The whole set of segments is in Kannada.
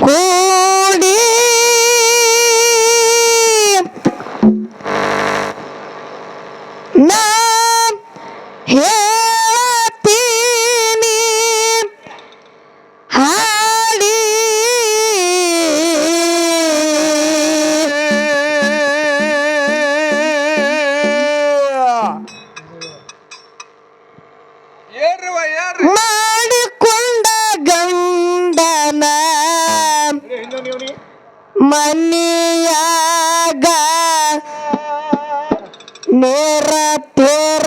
Oh! Pro.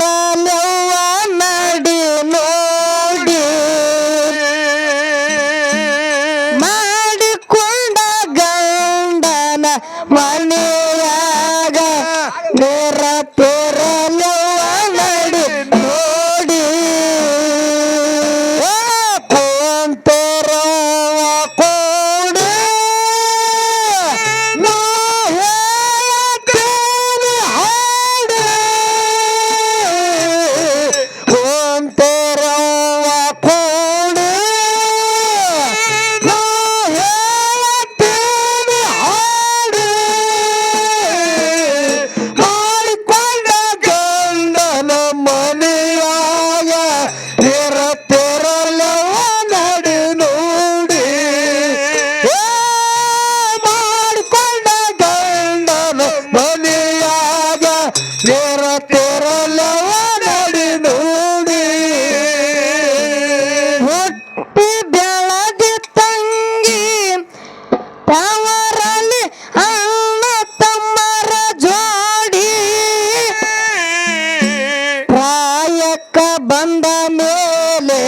ಬಂದ ಮೇಲೆ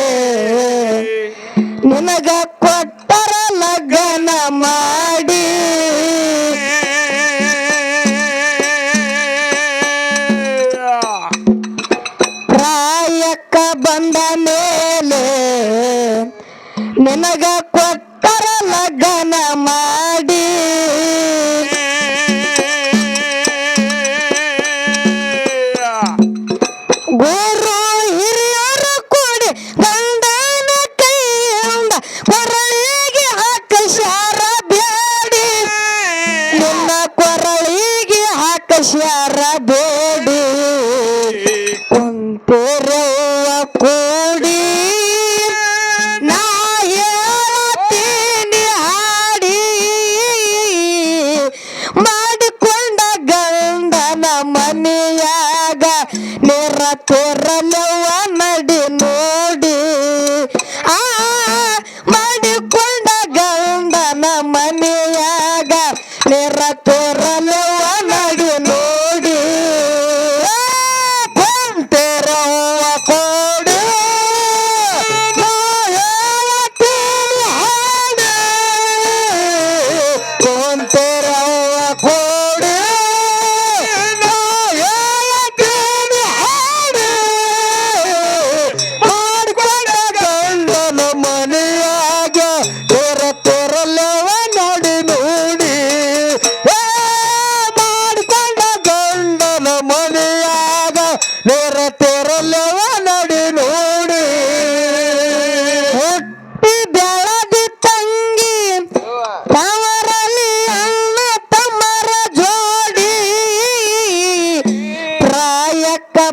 ನಿನಗ ಕೊಟ್ಟರ ಲಗ್ನ ಮಾಡಿ. ಪ್ರಾಯಕ್ಕ ಬಂದ ಮೇಲೆ ನಿನಗ ಕೊಟ್ಟರ ಲಗ್ನ ಮಾಡಿ. Yeah.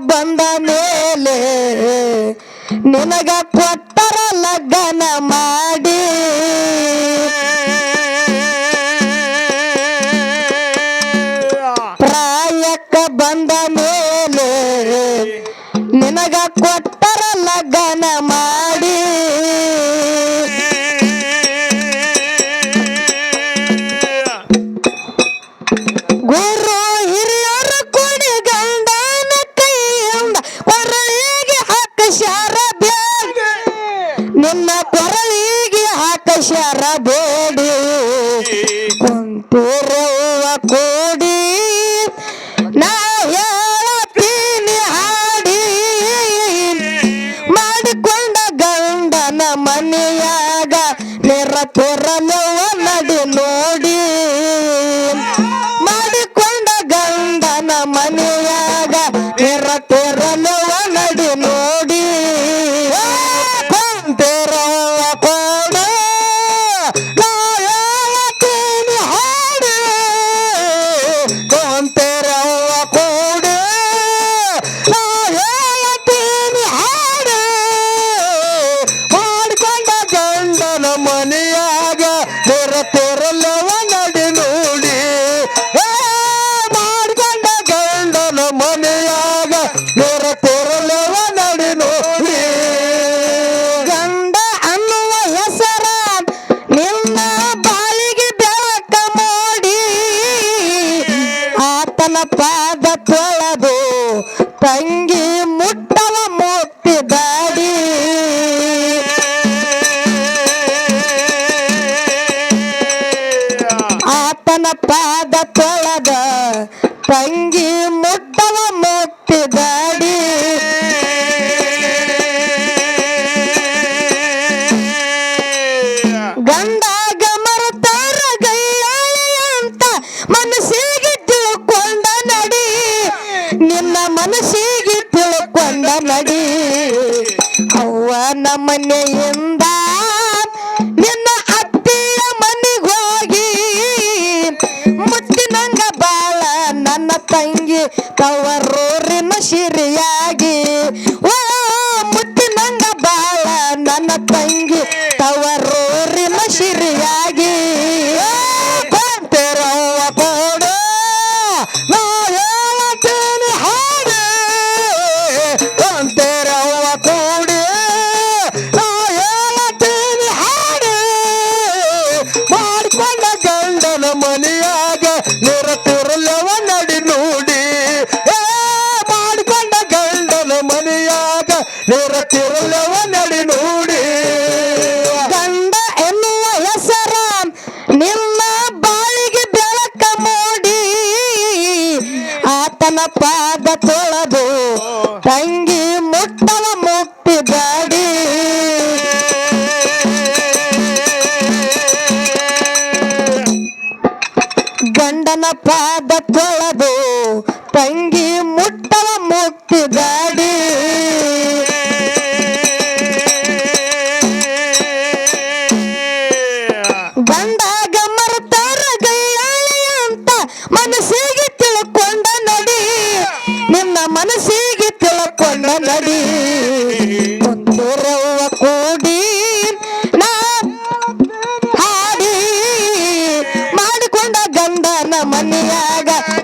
ಬಂದ ಮೇಲೆ ನಿನಗ ಕೊಟ್ಟರ ಲಗ್ನ ಮಾಡಿ. ಶರಬೇಡಿ ಕುಂತೂರು ಪಾದದ ತೊಳದ ತಂಗಿ ಮುಟ್ಟವ ಮುಟ್ಟಿದಡಿ. ಕವರೂರಿನ ಸಿರಿಯಾಗಿ ಓ ಮುತ್ತಿನಂಗ ಬಾಳ ನನ್ನ ತಂಗಿ ತವರೂರಿನ ಶಿರಿಯಾಗಿ. ಪಾದ ತೊಳೆದು ತಂಗಿ ಮುಟ್ಟ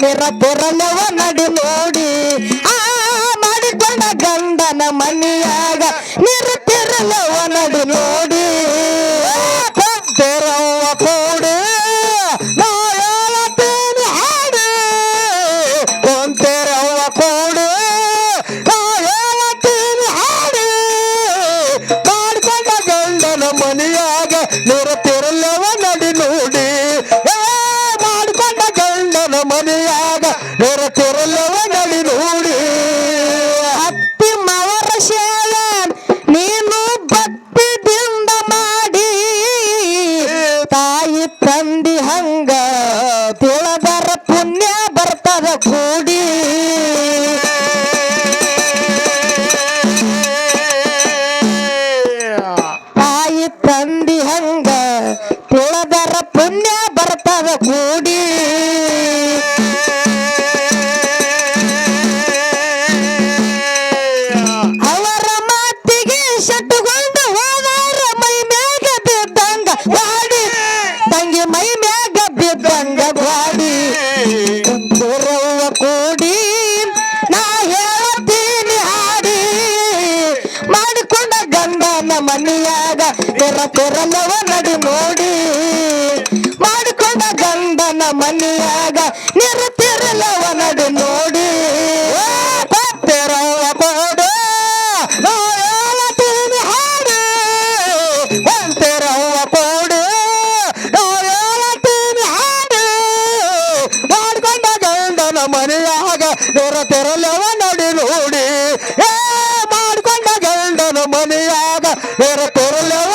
ಬೇರ ಬೋರಲ್ಲ ಹಂಗ ಬ್ಯಾಡಿ ಗುರವ್ವ ಕೂಡಿ ನಾ ಹೇಳ್ತೀನಿ ಹಾಡಿ. ಮಾಡಿಕೊಂಡ ಗಂಡನ ಮನೆಯಾಗ ತೆರ ತೆರಲವ ನಡಿ ನೋಡಿ. ತೆರಲವ ನಡಿ ನೋಡಿ. ಏ ಮಾಡ್ಕೊಂಡ ಗಂಡನ ಮನೆಯಾಗ ನೆರ ತೆರಳವ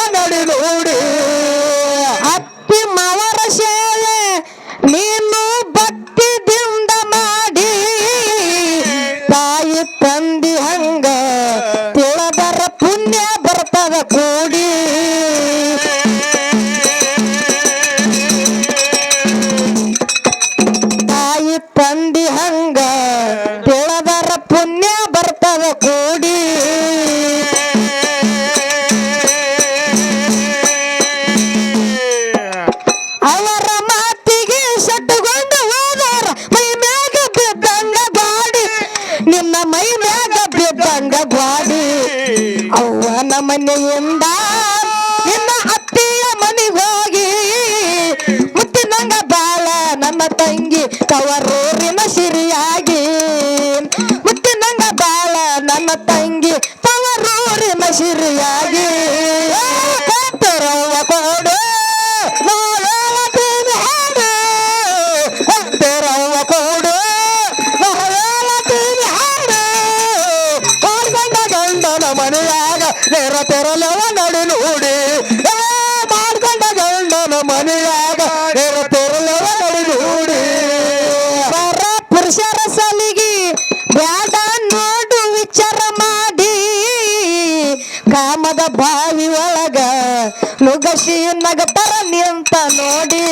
ಮನೆಯಿಂದ ನಿನ್ನ ಅತ್ತಿಯ ಮನೆಗೋಗಿ ಮುತ್ತಿನಂಗ ಬಾಳ ನಮ್ಮ ತಂಗಿ ಕವರ ತೆರಲವ ನಡು ನೋಡಿ. ಮಾಡ್ಕೊಂಡ ಗಂಡನ ಮನೆಯಾಗ ತೆರಲವ ನಡು ನೋಡಿ. ಬರ ಪುರುಷರ ಸಲಿಗಿ ಬ್ಯಾಡ ನೋಡು ವಿಚಾರ ಮಾಡಿ. ಕಾಮದ ಬಾವಿ ಒಳಗ ನುಗಸಿ ನಗತರ ನಿಂತ ನೋಡಿ.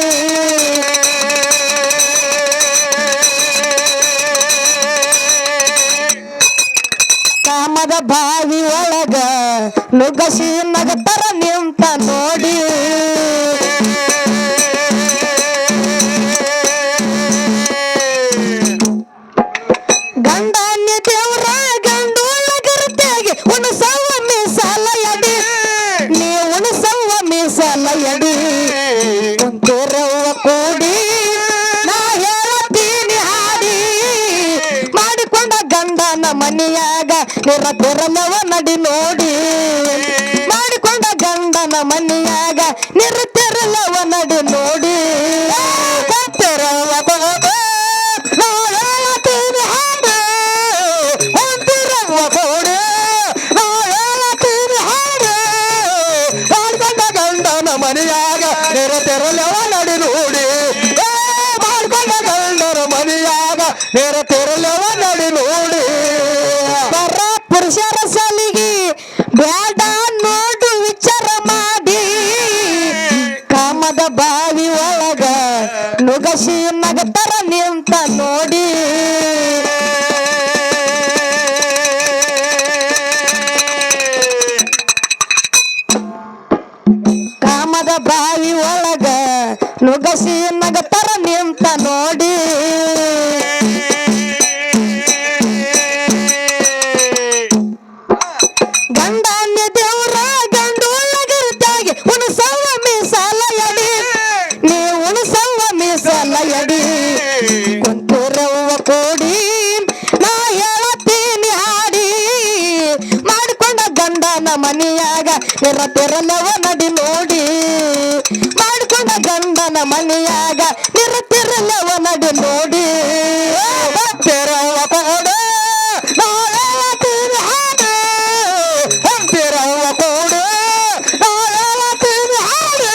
ನುಗಸಿ ನಗತರ ನಿಂತ ನೋಡಿ. ಮನೆಯಾಗ ದೇವ್ರ ಗಂಡೊಳಗರ್ತೆಗೆ ಉಣಸವ ಮೀಸಲ ಎಡಿ ನೀ ಉಣಸವ ಮೀಸಲ ಎಡಿ ಕುಂತಿರವ್ವ ಕೂಡಿ ನಾ ಹೇಳತೀನಿ ಹಾಡಿ. ಮಾಡಿಕೊಂಡ ಗಂಡನ ಮನೆಯಾಗ ನಿರತಿರಲವ ನಡಿ ನೋಡಿ. ಮನೆಯಾಗ ನಿರತಿರಲವ ನಡಿ ನೋಡಿ. ಪರ ಪುರುಷರ ಗಂಡನ ಮನೆಯಾಗ ನಿರತಿರಲವ ನಡಿ ನೋಡಿ ಮಾಡ್ಕೊಂಡ ಗಂಡನ ಮನೆಯಾಗ ನಿರತಿರಲವ ನಡಿ ನೋಡಿ ತೆರವ ಕೊಡು ನಾ ಹೇಳತೀನಿ ಹಾಡು ಅಂತಿರವ್ವ ಕೂಡು ನಾ ಹೇಳತೀನಿ ಹಾಡು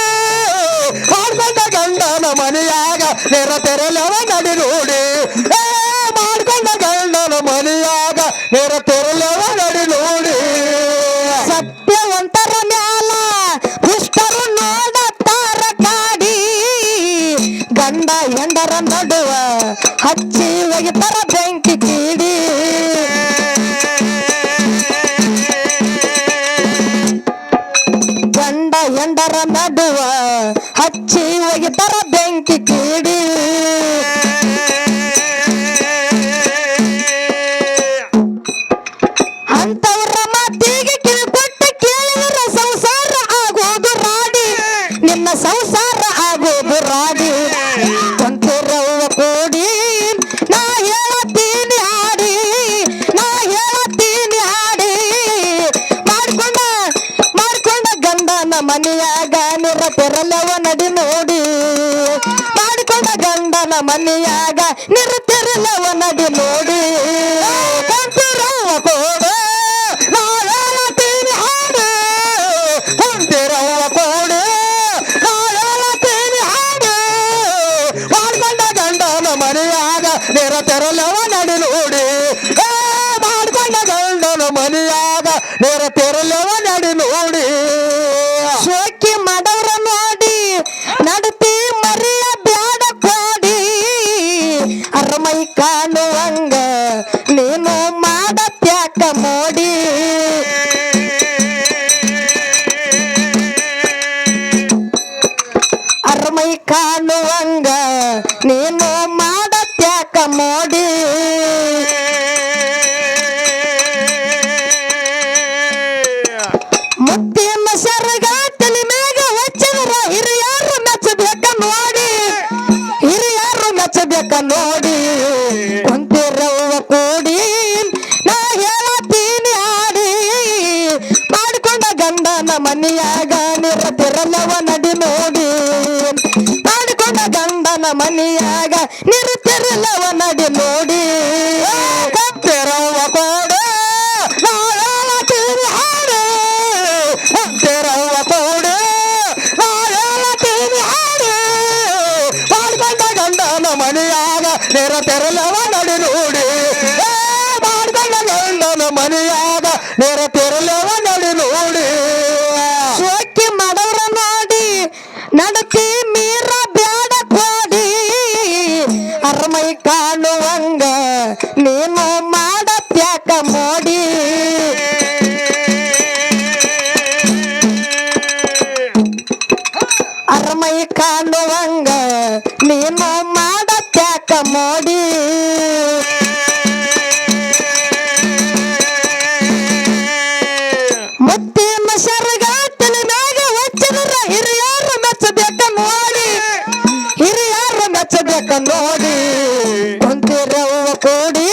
ಮಾಡ್ಕೊಂಡ ಗಂಡನ ಮನೆಯಾಗ ನೆರ ತೆರಲವ ನಡಿ ನೋಡಿ ಏ ಮಾಡ್ಕೊಂಡ ಗಂಡನ ಮನೆಯಾಗ ನೆರ ತೆರಲವ ಒಗಿತರ ಬೆಂಕಿ ಕೀಡಿ. ಅಂತವ್ರ ಮಾತಿಗೆ ಕಿವಿಕೊಟ್ಟು ಕೇಳಿದ್ರ ಸಂಸಾರ ಆಗೋದು ರಾಡಿ. ನಿನ್ನ ಸಂಸಾರ ಆಗೋದು ರಾಡಿ. ಕುಂತಿರವ್ವ ಕೂಡಿ. ನಾ ಹೇಳತ್ತೀನಿ ಹಾಡಿ. ನಾ ಹೇಳತ್ತೀನಿ ಹಾಡಿ. ಮಾಡ್ಕೊಂಡ ಮಾಡ್ಕೊಂಡ ಗಂಡನ ಮನೆಯಾಗ ನಿರ ತೆರಲವ ನಡಿ ಗಂಡನ ಮನೆಯಾಗ ನಿರ ತೆರಲವ ನಡಿ. ನೋಡಿ ಕಂತಿರವ ಕೋಡು ನಾ ತೀನಿ ಹಾಡು. ಕುಂತಿರವ್ವ ಕೋಡು ನಾ ತೀನಿ ಹಾಡು. ಮಾಡ್ಕೊಂಡ ಗಂಡನ ಮನೆಯಾಗ ನಿರತೆರಲವ ನಡಿ. ನೋಡಿ ಮಾಡ್ಕೊಂಡ ಗಂಡನ ಮನೆಯಾಗ ನೆರ ಕಾಣುವಂಗ ನೀನು ಮಾಡತ್ಯಾಕ ಮೋಡಿ. ಮುತ್ತಿನ ಸರ್ಗ ತಲೆ ಮೇಗ ಹಚ್ಚಿದ್ರ ಹಿರಿಯರು ಮೆಚ್ಚಬೇಕ ನೋಡಿ. ಹಿರಿಯರು ಮೆಚ್ಚಬೇಕ ನೋಡಿ. ಕುಂತಿರವ್ವ ಕೂಡಿ ನಾ ಹೇಳತೀನಿ ಹಾಡಿ ಮಾಡಿಕೊಂಡ ಗಂಡನ ಮನೆಯಾಗ ನಿರತಿರಲವ ನನ್ನ ಮನೆಯಾಗ ನಿರುತ್ತಿರಲವ ನಡಿ ನೋಡಿ ಕತ್ತಿರವ ಕೋಡೆ ನಾಳೆಲ ತೀರಿ ಹಾಡು ಕತ್ತಿರವ ಕೋಡೆ ನಾಳೆಲ ತೀರಿ ಹಾಡು ಮಾಡ್ಕೊಂಡ ಗಂಡನ ಮನೆಯಾಗ ನಿರುತ್ತಿರಲವ ನಡಿ ನೋಡಿ ಮಾಡ್ಕೊಂಡ ಗಂಡನ ಮನೆಯಾಗ ನಿರುತ್ತಿರಲವ ನಡಿ ನೋಡಿ ಕುಂತಿರವ್ವ ಕೋಡಿ.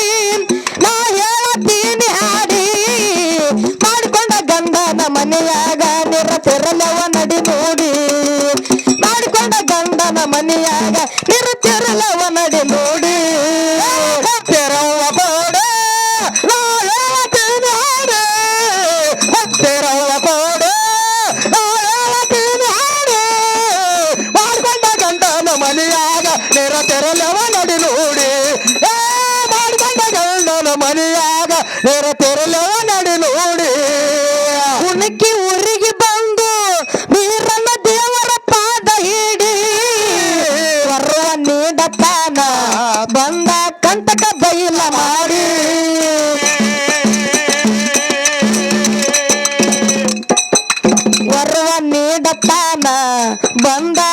somebody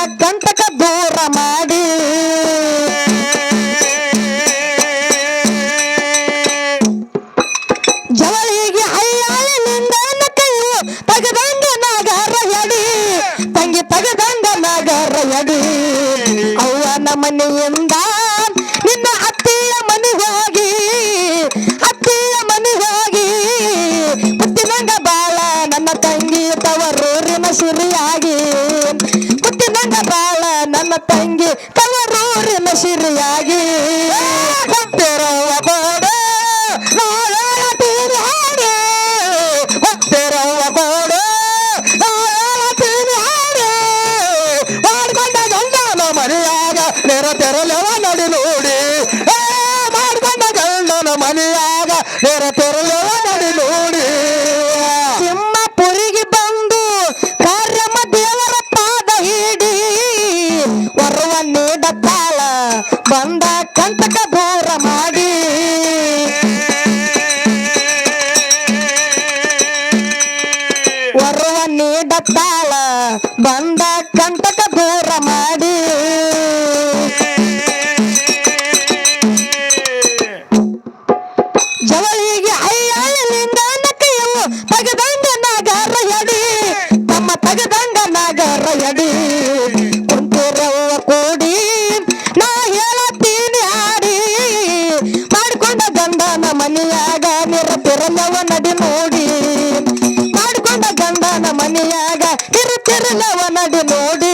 ಕೂಡಿ ಮಾಡಿಕೊಂಡ ಗಂಡನ ಮನೆಯಾಗ ಹಿರಿತಿರಲವ ನಡಿ ನೋಡಿ.